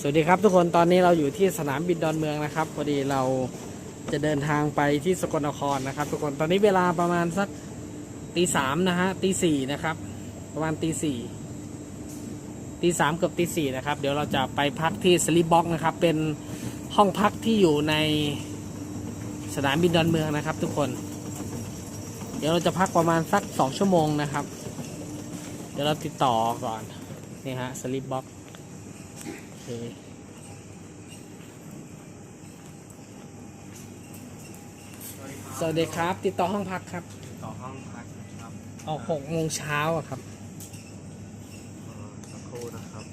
สวัสดีครับทุกคนตอนนี้เราอยู่ที่สนามบินดอนเมืองนะครับพอดีเราจะเดินทางไปที่สกลนครนะครับ ทุกคนตอนนี้เวลาประมาณสักตีสามนะฮะตีสี่นะครับ ประมาณตีสี่ตีสามเกือบตีสี่นะครับ เดี๋ยวเราจะไปพักที่สลิปบ็อกนะครับ เป็นห้องพักที่อยู่ในสนามบินดอนเมืองนะครับ ทุกคน เดี๋ยวเราจะพักประมาณสักสองชั่วโมงนะครับ เดี๋ยวเราติดต่อก่อนนี่ฮะสลิปบ็อก เคสวัสดีครับ ติดต่อห้องพักครับต่อห้องพักนะครับออกหกโมงเช้าอะครับเอ่อสักครู่นะครับ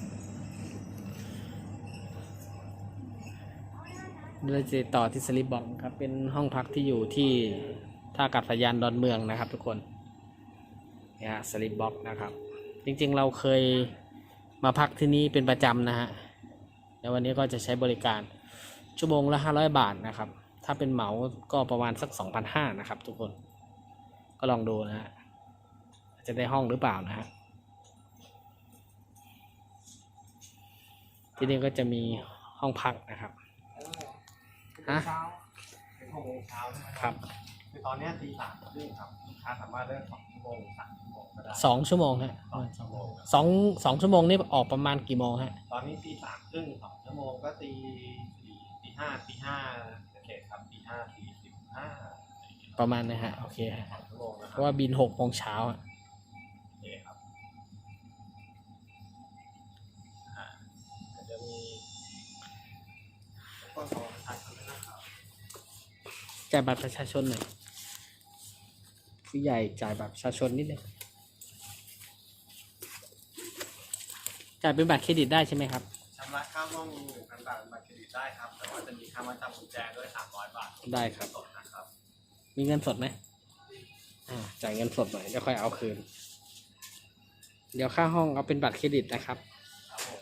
เราจะติดต่อที่สลิปบอกครับ เป็นห้องพักที่อยู่ที่ท่าอากาศยานดอนเมืองนะครับ ทุกคนเนี่ยฮะสลิปบ็อกนะครับ จริงๆเราเคยมาพักที่นี่เป็นประจำนะฮะ แล้ววันนี้ก็จะใช้บริการชั่วโมงละห้าร้อยบาทนะครับ ถ้าเป็นเหมาก็ประมาณสักสองพันห้านะครับ ทุกคนก็ลองดูนะฮะจะได้ห้องหรือเปล่านะฮะที่นี่ก็จะมีห้องพักนะครับฮะช้าเป็นหกโมงเช้าครับคือตอนนี้ตีสามครึ่งครับลูกค้าสามารถเลือกสองชั่วโมงสาม สองชั่วโมงฮะสองชั่วโมงสองสองชั่วโมงนี่ออกประมาณกี่โมงฮะ ตอนนี้ตีสามครึ่งสองชั่วโมงก็ตีสี่ตีห้าตีห้าเศษครับตีห้าตีสิบห้าประมาณนะฮะ โอเคฮะสองชั่วโมงนะเพครับราะว่าบินหกโมงเช้าอะโอเคครับอ่าเดี๋ยวจะมีก็ขอทานกันนะครับจ่ายบัตรประชาชนหน่อยผู้ใหญ่จ่ายบัตรประชาชนนิดนึง จ่ายเป็นบัตรเครดิตได้ใช่ไหมครับ ชำระค่าห้องหนึ่งพันบาทบัตรเครดิตได้ครับ แต่ว่าจะมีค่ามาจำกุญแจด้วยสามร้อยบาทได้ครับ สดนะครับ มีเงินสดไหมอ่าจ่ายเงินสดหน่อยเดี๋ยวค่อยเอาคืน เดี๋ยวค่าห้องเอาเป็นบัตรเครดิตนะครับ ครับผม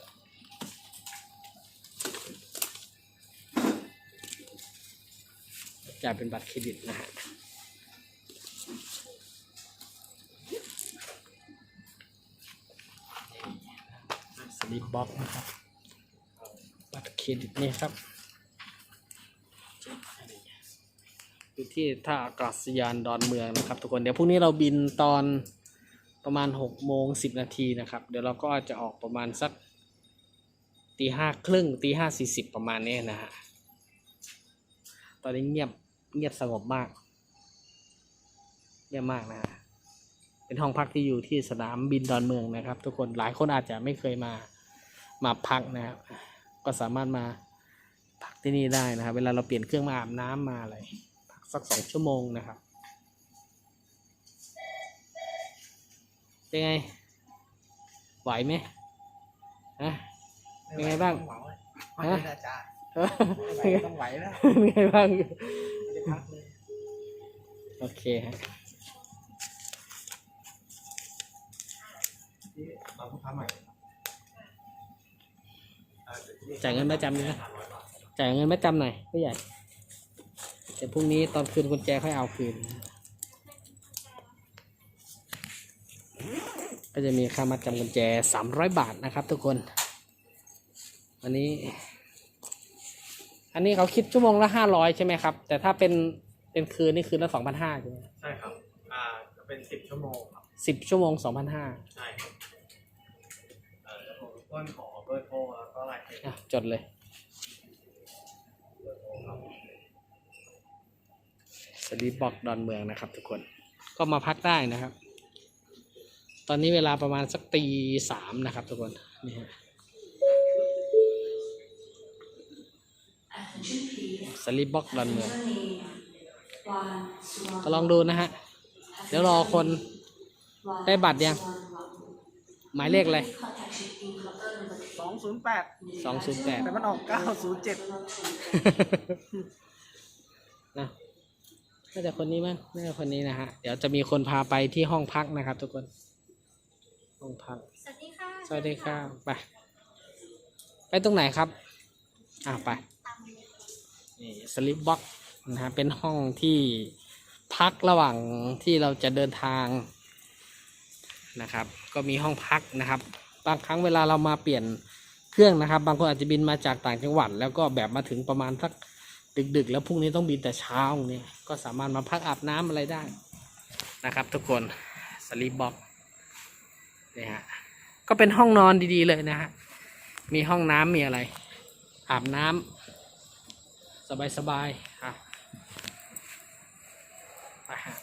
จ่ายเป็นบัตรเครดิตนะฮะ สลิปบ็อกนะครับบัตรเครดิตนี่ครับอยู่ที่ท่าอากาศยานดอนเมืองนะครับ ทุกคนเดี๋ยวพรุ่งนี้เราบินตอนประมาณหกโมงสิบนาทีนะครับ เดี๋ยวเราก็จะออกประมาณสักตีห้าครึ่งตีห้าสี่สิบประมาณนี้นะฮะตอนนี้เงียบเงียบสงบมากเงียบมากนะฮะเป็นห้องพักที่อยู่ที่สนามบินดอนเมืองนะครับ ทุกคนหลายคนอาจจะไม่เคยมา มาพักนะครับ ก็สามารถมาพักที่นี่ได้นะครับ เวลาเราเปลี่ยนเครื่องมาอาบน้ำมาอะไรพักสักสองชั่วโมงนะครับเป็นไง ไหวไหมฮะเป็นไงบ้างไม่ฮะได้จ้าเออเป็นไงต้องไหวแล้วเป็นไงบ้างไม่ได้พักเลยโอเคฮะที่เราลูกค้าใหม่อ่อดี๋วที่ จ่ายเงินประจำดีนะสามร้อยบาทจ่ายเงินไม่จำหน่อยผู้ใหญ่เดี๋ยวพรุ่งนี้ตอนคืนกุญแจค่อยเอาคืน ก็จะมีค่ามัดจำกุญแจสามร้อยบาทนะครับทุกคนอันนี้ อันนี้เขาคิดชั่วโมงละห้าร้อยใช่ไหมครับ แต่ถ้าเป็นเป็นคืนนี่คืนละสองพันห้าใช่ไหมใช่ครับ อ่าจะเป็นสิบชั่วโมงครับสิบชั่วโมงสองพันห้าใช่ครับเออแล้วผมรบกวนขอเบอร์โทรแล้วก็รายละเอียดอะจดเลย เบอร์โทรครับสลีปบอกดอนเมืองนะครับ ทุกคนก็มาพักได้นะครับ ตอนนี้เวลาประมาณสักตีสามนะครับ ทุกคนนี่ฮะสลีปบอกดอนเมืองก็ลองดูนะฮะ เดี๋ยวรอคนได้บัตรยัง หมายเลขอะไรสองศูนย์แปดสองศูนย์แปดแต่มันออกเก้าศูนย์เจ็ดนะน่าจะคนนี้มั้งน่าจะคนนี้นะฮะ เดี๋ยวจะมีคนพาไปที่ห้องพักนะครับ ทุกคน ห้องพัก สวัสดีค่ะ สวัสดีครับไป ไปตรงไหนครับ อ่าไป นี่สลิปบ็อกนะฮะ เป็นห้องที่พักระหว่างที่เราจะเดินทาง นะครับ ก็มีห้องพักนะครับ บางครั้งเวลาเรามาเปลี่ยนเครื่องนะครับ บางคนอาจจะบินมาจากต่างจังหวัด แล้วก็แบบมาถึงประมาณสักดึกๆ แล้วพรุ่งนี้ต้องบินแต่เช้าเนี่ยก็สามารถมาพักอาบน้ำอะไรได้นะครับ ทุกคนสลีปบ็อกนี่ฮะก็เป็นห้องนอนดีๆเลยนะฮะมีห้องน้ำมีอะไร อาบน้ำสบายๆอะไปฮะ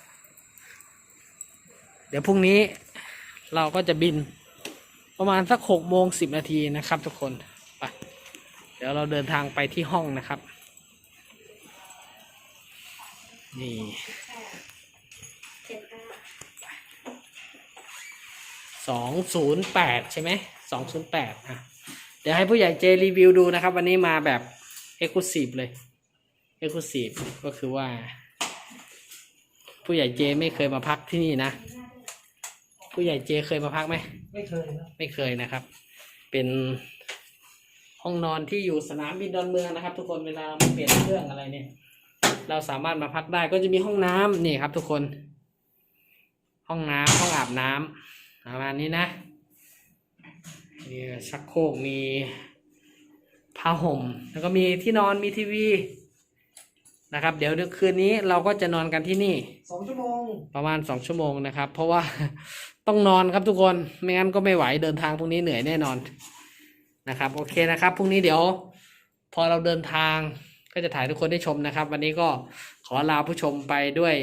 เดี๋ยวพรุ่งนี้ เราก็จะบินประมาณสักหกโมงสิบนาทีนะครับ ทุกคนไปเดี๋ยวเราเดินทางไปที่ห้องนะครับ นี่สองศูนย์แปดใช่ไหมสองศูนย์แปดอะเดี๋ยวให้ผู้ใหญ่เจรีวิวดูนะครับ วันนี้มาแบบเอ็กซ์คลูซีฟเลยเอ็กซ์คลูซีฟก็คือว่า ผู้ใหญ่เจไม่เคยมาพักที่นี่นะ ผู้ใหญ่เจเคยมาพักไหมไม่เคยนะไม่เคยนะครับ เป็นห้องนอนที่อยู่สนามบินดอนเมืองนะครับ ทุกคนเวลาเราเปลี่ยนเครื่องอะไรเนี่ย เราสามารถมาพักได้ก็จะมีห้องน้ำนี่ครับ ทุกคน ห้องน้ำห้องอาบน้ำประมาณนี้นะมีชักโครกมีผ้าห่ม แล้วก็มีที่นอนมีทีวีนะครับ เดี๋ยวคืนนี้เราก็จะนอนกันที่นี่สองชั่วโมงประมาณสองชั่วโมงนะครับ เพราะว่าต้องนอนครับทุกคนไม่งั้นก็ไม่ไหวเดินทางพรุ่งนี้เหนื่อยแน่นอนนะครับ โอเคนะครับพรุ่งนี้เดี๋ยว พอเราเดินทางก็จะถ่ายทุกคนได้ชมนะครับ วันนี้ก็ขอลาผู้ชมไปด้วย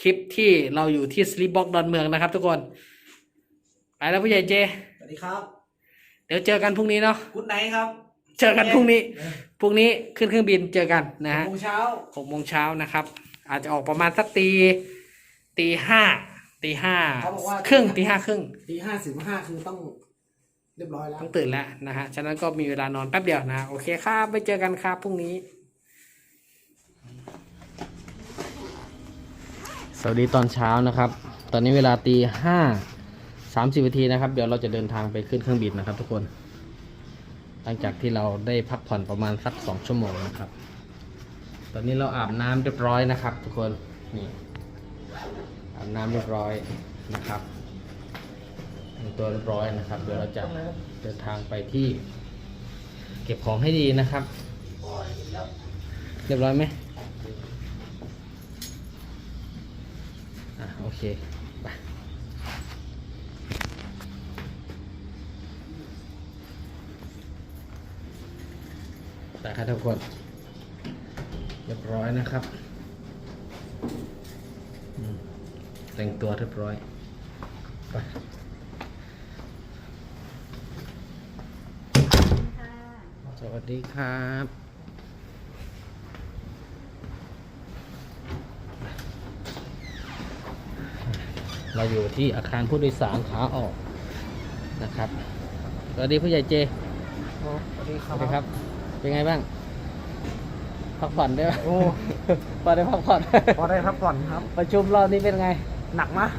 คลิปที่เราอยู่ที่สลีปบ็อกดอนเมืองนะครับ ทุกคนไปแล้วผู้ใหญ่เจ สวัสดีครับ เดี๋ยวเจอกันพรุ่งนี้เนาะกุ๊ดไนท์ครับ เจอกันพรุ่งนี้พรุ่งนี้ขึ้นเครื่องบินเจอกันนะฮะโมงเช้าหกโมงเช้านะครับ อาจจะออกประมาณสักตีตีห้า ตีห้าเขาบอกว่า ครึ่งตีห้าครึ่งตีห้าสิบห้าคือต้องเรียบร้อยแล้ว ต้องตื่นแล้วนะฮะ ฉะนั้นก็มีเวลานอนแป๊บเดียวนะ โอเคครับไปเจอกันครับพรุ่งนี้ สวัสดีตอนเช้านะครับ ตอนนี้เวลาตีห้าสามสิบนาทีนะครับ เดี๋ยวเราจะเดินทางไปขึ้นเครื่องบินนะครับ ทุกคน หลังจากที่เราได้พักผ่อนประมาณสักสองชั่วโมงนะครับ ตอนนี้เราอาบน้ำเรียบร้อยนะครับ ทุกคน นี่ อาบน้ำเรียบร้อยนะครับแต่งตัวเรียบร้อยนะครับ เดี๋ยวเราจะเดินทางไปที่ เก็บของให้ดีนะครับ เรียบร้อยไหมอะโอเคไปไปครับทุกคน เรียบร้อยนะครับอืม แต่งตัวเรียบร้อยไปสวัสดีครับเราอยู่ที่อาคารผู้โดยสารขาออกนะครับ สวัสดีผู้ใหญ่เจ สวัสดีคสรับวัสดีครับ เป็นไงบ้าง พักผ่อนได้ไหมโอ้ พอได้พักผ่อน พอได้พักผ่อนครับ ประชุมรอบนี้เป็นไง หนักมาก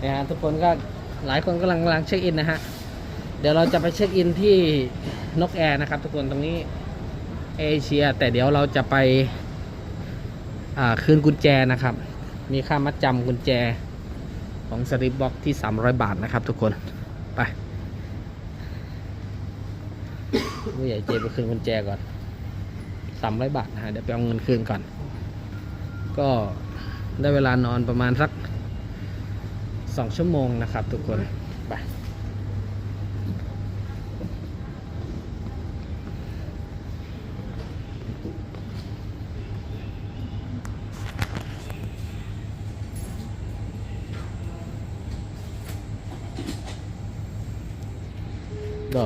เนี่ยฮะทุกคนก็หลายคนกำลังกำลังเช็คอินนะฮะ เดี๋ยวเราจะไปเช็คอินที่นกแอร์นะครับ ทุกคนตรงนี้เอเชีย แต่เดี๋ยวเราจะไปอ่าคืนกุญแจนะครับ มีค่ามัดจำกุญแจของสลิปบ็อกที่ 300 บาทนะครับ ทุกคนไปผู้ใหญ่เจไปคืนกุญแจก่อน 300 บาทนะฮะเดี๋ยวไปเอาเงินคืนก่อน ก็ได้เวลานอนประมาณสักสองชั่วโมงนะครับทุกคนไปก็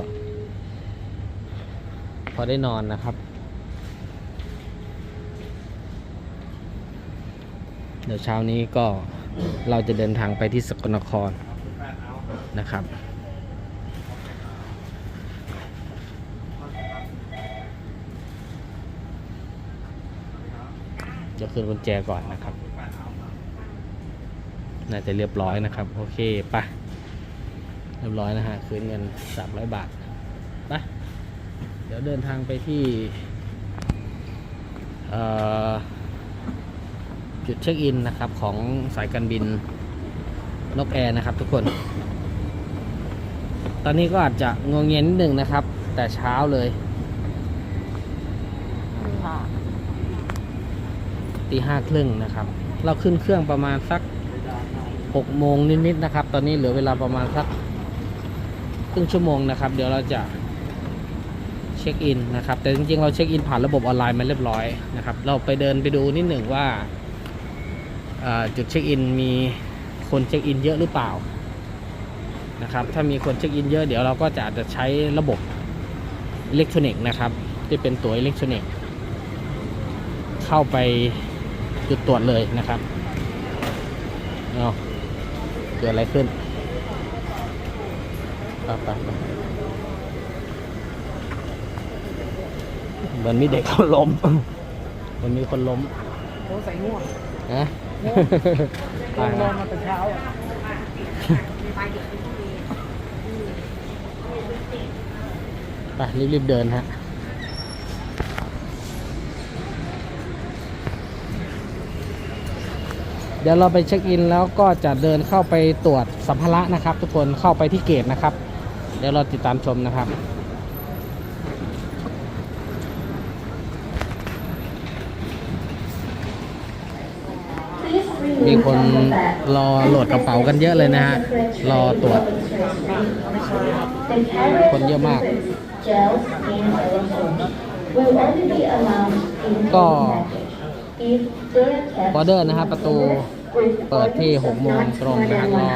พอได้นอนนะครับ เดี๋ยวเช้านี้ก็เราจะเดินทางไปที่สกลนครนะครับเดี๋ยวคืนกุญแจก่อนนะครับ น่าจะเรียบร้อยนะครับ โอเคไปะเรียบร้อยนะฮะคืนเงิน 300 บาทไปะเดี๋ยวเดินทางไปที่ เอ่อ จุดเช็คอินนะครับของสายการบินนกแอร์นะครับทุกคน ตอนนี้ก็อาจจะงงเงียนนิดหนึ่งนะครับ แต่เช้าเลยตีห้าครึ่งนะครับ เราขึ้นเครื่องประมาณสักหกโมงนิดๆนะครับ ตอนนี้เหลือเวลาประมาณสักครึ่งชั่วโมงนะครับ เดี๋ยวเราจะเช็คอินนะครับ แต่จริงๆ เราเช็คอินผ่านระบบออนไลน์มาเรียบร้อยนะครับ เราไปเดินไปดูนิดหนึ่งว่า จุดเช็คอินมีคนเช็คอินเยอะหรือเปล่านะครับถ้ามีคนเช็คอินเยอะเดี๋ยวเราก็จะอาจจะใช้ระบบอิเล็กทรอนิกส์นะครับที่เป็นตัวอิเล็กทรอนิกส์เข้าไปจุดตรวจเลยนะครับเอาเกิดอะไรขึ้นไปไปเหมือนมีเด็กเขาล้มเหมันมีคนล้ม โอ้ใส่ง่วงนะลงนอนมาแต่เช้าอะไปรีบๆเดินฮะเดี๋ยวเราไปเช็คอินแล้วก็จะเดินเข้าไปตรวจสัมภาระนะครับ ทุกคนเข้าไปที่เกตนะครับ เดี๋ยวเราติดตามชมนะครับ มีคนรอโหลดกระเป๋ากันเยอะเลยนะฮะ รอตรวจ คนเยอะมาก ก็บอเดอร์นะครับประตูเปิดที่6โมงตรงนะฮะก็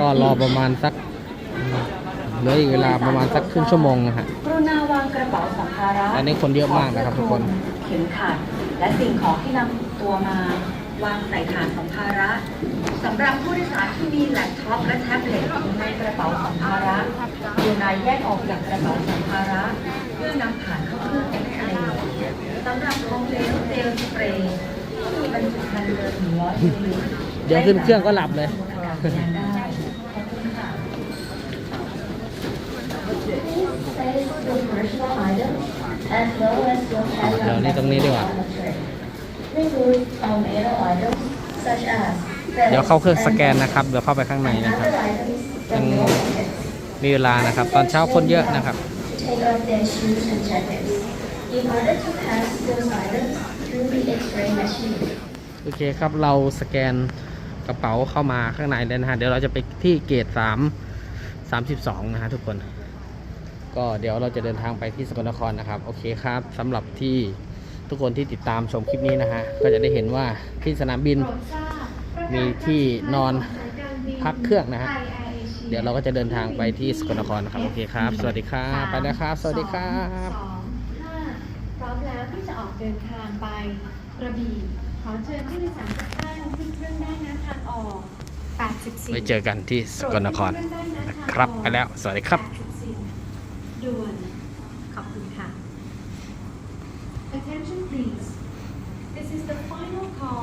ก็รอประมาณสักเหลืออีกเวลาประมาณสักครึ่งชั่วโมงนะฮะกรุณาวางกระเป๋าสัมภาระอันนี้คนเยอะมากนะครับทุกคน เข็มขัดและสิ่งของที่นำตัวมา วางใส่ฐานสัมภาระสำหรับผู้โดยสารที่มีแล็ปท็อปและแท็บเล็ตอยู่ในกระเป๋าสัมภาระกรุณาแยกออกจากกระเป๋าสัมภาระเพื่อนำผ่านเข้าเครื่องเอ็กซเรย์สำหรับของเหลวเจลสเปรย์ที่มีบรรจุภัณฑ์เกิน100มิลลิลิตรเดี๋ยวขึ้นเครื่องก็หลับเลยได้ขอบคุณค่ะเดี๋ยวนี้ตรงนี้ดีกว่า เดี๋ยวเข้าเครื่องสแกนนะครับ เดี๋ยวเข้าไปข้างในนะครับยังมีเวลานะครับ ตอนเช้าคนเยอะนะครับ take off their shoes and jackets in order to pass those items through the X-ray machine. โอเคครับ เราสแกนกระเป๋าเข้ามาข้างในแล้วนะฮะ เดี๋ยวเราจะไปที่เกตสามสามสิบสองนะฮะทุกคน ก็เดี๋ยวเราจะเดินทางไปที่สกลนครนะครับ โอเคครับสำหรับที่ ทุกคนที่ติดตามชมคลิปนี้นะฮะ ก็จะได้เห็นว่าที่สนามบินมีที่นอนพักเครื่องนะฮะ เดี๋ยวเราก็จะเดินทางไปที่สกลนครนะครับ โอเคครับ สวัสดีครับ ไปนะครับ สวัสดีครับสองห้าพร้อมแล้วที่จะออกเดินทางไปกระบี่ ขอเชิญผู้โดยสารทุกท่านขึ้นเครื่องได้นะทางออก 84ไว้เจอกันที่สกลนครนะครับ ไปแล้ว สวัสดีครับ Attention please. This is the final call